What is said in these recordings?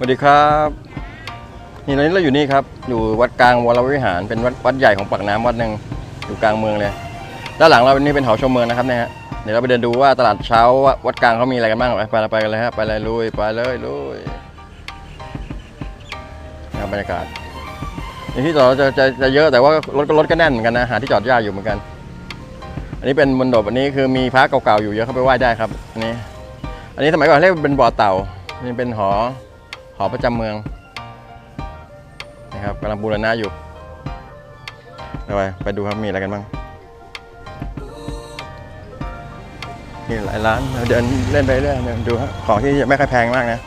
สวัสดีครับนี่ตอนนี้เราอยู่นี่ครับ อยู่วัดกลางวรวิหาร เป็นวัดวัดใหญ่ของปากน้ำวัดหนึ่งอยู่กลางเมืองเลย ด้านหลังเราเป็นนี่เป็นหอชมเมืองนะครับเนี่ยฮะ เดี๋ยวเราไปเดินดูว่าตลาดเช้าวัดกลางเขามีอะไรกันบ้างไปไปไปกันเลยฮะไปเลยลุยไปเลยลุยนะครับบรรยากาศที่จอดจะจะจะเยอะแต่ว่ารถก็รถก็แน่นเหมือนกันนะหาที่จอดยากอยู่เหมือนกัน อันนี้เป็นบนโดบอันนี้คือมีพระเก่าๆอยู่เยอะเข้าไปไหว้ได้ครับนนี้อันนี้สมัยก่อนเรียกเป็นบ่อเต่านี่เป็นหอ หอประจำเมืองนะครับกำลังบูรณะอยู่ไปไปไปดูครับมีอะไรกันบ้างมีหลายร้านเดินเล่นไปเรื่อยเดินดูฮะของที่ไม่ค่อยแพงมากนะ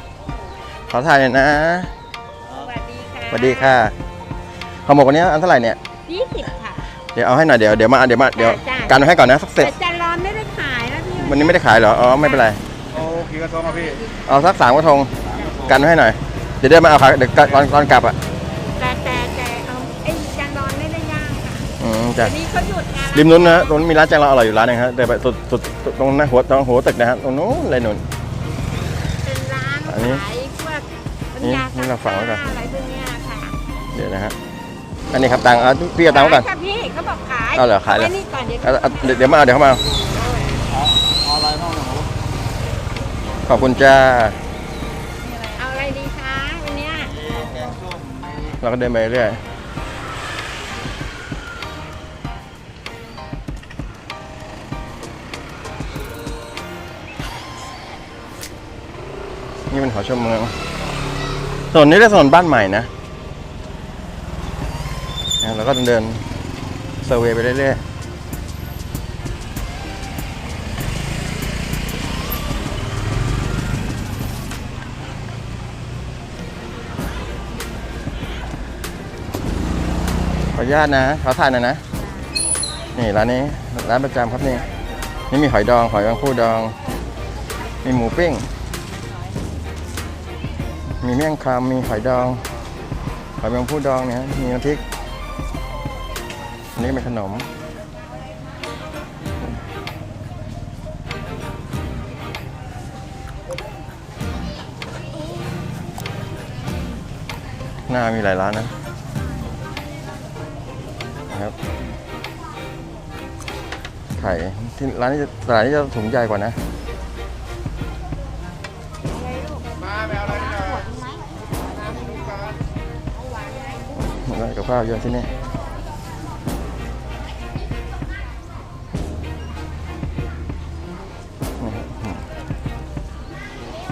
ขอถ่ายหน่อยนะสวัสดีค่ะสวัสดีค่ะห่อหมกวันนี้อันเท่าไหร่เนี่ยยี่สิบค่ะเดี๋ยวเอาให้หน่อยเดี๋ยวเดี๋ยวมาเดี๋ยวมาเดี๋ยวจ้ะกันไว้ให้ก่อนนะสักเสร็จแต่จะร้อนไม่ได้ขายแล้วพี่วันนี้ไม่ได้ขายเหรออ๋อไม่เป็นไรโอ้กี่กระทงอะพี่เอาสักสามกระทง กันไว้ให้หน่อย เดี๋ยวเดินมาเอาขาเดี๋ยวก่อนก่อนกลับอะแต่แต่แต่เอาไอ้จะร้อนไม่ได้ย่างค่ะอืมจ้ะวันนี้เขาหยุดงานริมนู้นนะฮะตรงนู้นมีร้านแจงเราอร่อยอยู่ร้านหนึงฮะเดินไปสุดสุดสุดตรงหน้าหัวตรงหัวตึกนะฮะตรงนู้นเลยนู่น เป็นร้านอันนี้ขายพวกนี่น้ำยานี่เราฝังไว้ก่อน อะไรพวกเนี้ยค่ะเดี๋ยวนะฮะอันนี้ครับตังค์เอาพี่เอาตังค์ไว้ก่อนขายค่ะพี่เขาบอกขายเอาเหรอขายเหรอ ไว้นี่ก่อนเดี๋ยวเอาเอาเดี๋ยวเดี๋ยวมาเอาเดี๋ยวเข้ามาเอาออนไลน์ห้องหนูขอบคุณจ้าเอา เราก็เดินไปเรื่อยนี่เป็นหอชมเมืองถนนนี้เรียกถนนบ้านใหม่นะเราก็เดินเซอร์เวย์ไปเรื่อยๆ ออนุญาตนะขอถ่ายหน่อยนะ นี่ร้านนี้ร้านประจำครับนี่ นี่มีหอยดองหอยแมงผู้ดอง มีหมูปิ้ง มีเมี่ยงคำมีหอยดองหอยแมงผู้ดองเนี่ยมีน้ำพริกอันนี้เป็นขนมหน้ามีหลายร้านนะ ครับ ไข่ที่ร้านนี้จะตลาดนี้จะถุงใหญ่กว่านะมาแมวอนกับข้าวเยอะที่นี่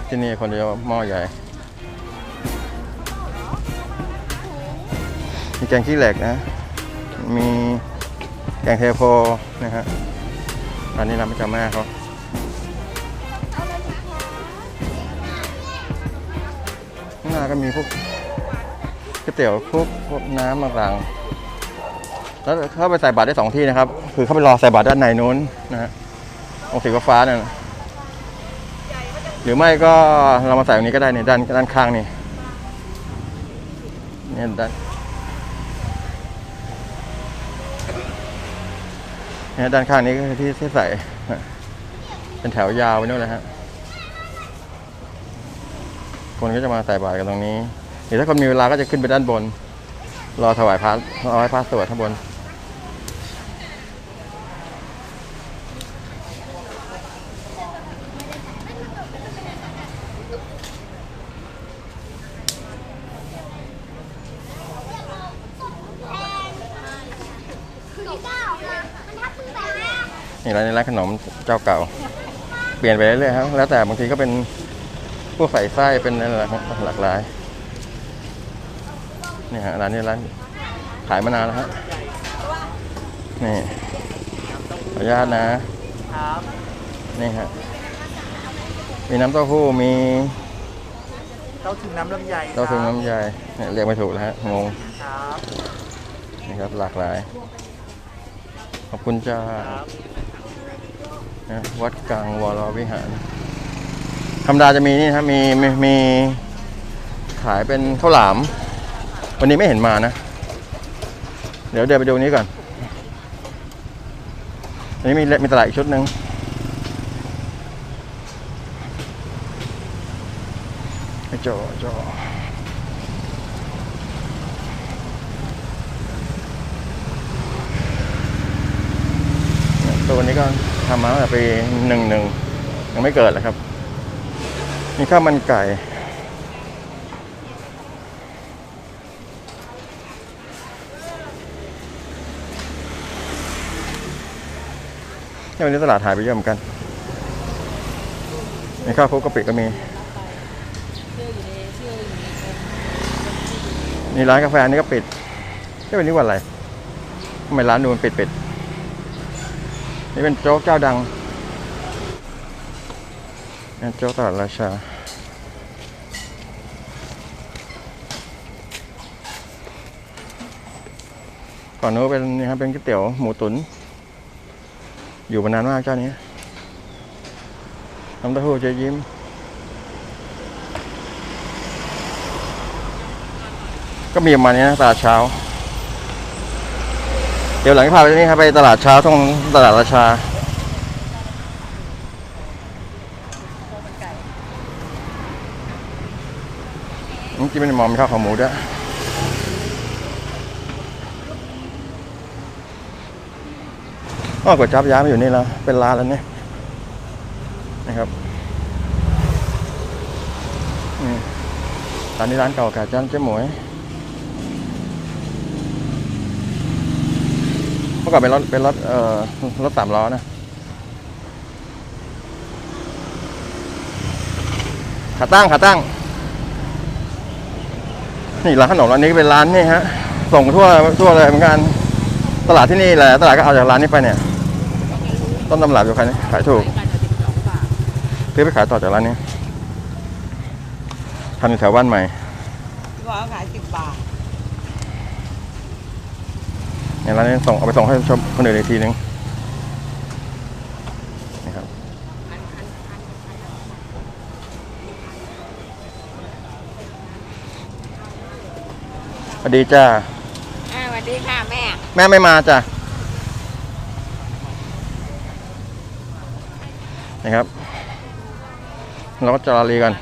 ที่นี่คนเดียวหม้อใหญ่มีแกงขี้เหล็กนะ มีแกงเทโพนะฮะร้านนี้ร้านประจำแม่เขาข้างหน้าก็มีพวกก๋วยเตี๋ยวพวกพวกน้ำต่างๆแล้วเข้าไปใส่บาตรได้สองที่นะครับ คือเข้าไปรอใส่บาตรด้านในนู้นนะฮะองค์สีฟ้าๆนั่นน่ะหรือไม่ก็เรามาใส่ตรงนี้ก็ได้ในด้านด้านข้างนี่เนี่ยด้าน ด้านข้างนี้ก็คือที่ที่ใส่ เป็นแถวยาวไปนู่นเลยฮะคนก็จะมาใส่บาตรกันตรงนี้หรือถ้าคนมีเวลาก็จะขึ้นไปด้านบน รอถวายพระเอาไว้พระสวดข้างบน นี่ร้านนี้ร้านขนมเจ้าเก่า เปลี่ยนไปเรื่อยๆครับ แล้วแต่บางทีก็เป็นพวกใส่ไส้เป็นอะไรครับหลากหลายนี่ฮะร้านนี้ร้านขายมานานแล้วฮะนี่ขออนุญาตนะครับนี่ฮะมีน้ำเต้าหู้มีเต้าถึงน้ำลำไยเต้าถึงน้ำใยเนี่ยเรียกไม่ถูกแล้วฮะงงครับนี่ครับหลากหลาย ขอบคุณจ้าครับ นะวัดกลางวรวิหารธรรมดาจะมีนี่นะครับมีมีมีขายเป็นข้าวหลาม วันนี้ไม่เห็นมานะ เดี๋ยวเดินไปดูนี้ก่อนอันนี้มีมีตลาดอีกชุดหนึ่งจโจตัวนี้ก็ ทำมาตั้งแต่ปีหนึ่งหนึ่งยังไม่เกิดเลยครับ มีข้าวมันไก่เนี่วันนี้ตลาดหายไปเยอะเหมือนกัน มีข้าวคลุกกะปิก็มี นี่ร้านกาแฟนี่ก็ปิดนี่วันนี้วันอะไรทำไมร้านดูมันปิดปิด นี่เป็นโจ๊กเจ้าดังนี่โจ๊กตลาดราชา ก่อนนู้นเป็นนี่ครับเป็นก๋วยเตี๋ยวหมูตุ๋นอยู่มานานมากเจ้านี้น้ำเต้าหู้จ๊ยิ้มก็มีประมาณนี้นะตาเช้า เดี๋ยวหลังจะพาไปนี่ครับไปตลาดเช้าตรงตลาดราชานี่กินเป็นหมอมข้าวขาหมูด้วยอ๋อกดจับย้ายมาอยู่นี่แล้ว เป็นร้านแล้วเนี่ยนะครับร้านนี้ร้านเก่าแก่จันเจ๊หมวย มื่อก่อนเป็นรถเป็นรถเอ่อรถสามล้อนะขาตั้งขาตั้ง นี่ร้านขนมร้านนี้เป็นร้านนี่ฮะ ส่งทั่วทั่วเลยเหมือนกัน ตลาดที่นี่แหละตลาดก็เอาจากร้านนี้ไปเนี่ย ต้นตำรับอยู่ใครนี่ขายถูกซื้อไปขายต่อจากร้านนี้ทำอยู่แถวบ้านใหม่ก็ขายสิบบาท เนี่ยร้านนี้ส่งเอาไปส่งให้ชมคนอื่นอีกทีนึงนี่ครับสวัสดีจ้าอ่าสวัสดีค่ะแม่ แม่ไม่มาจ้ะนี่ครับ เราก็จารีกัน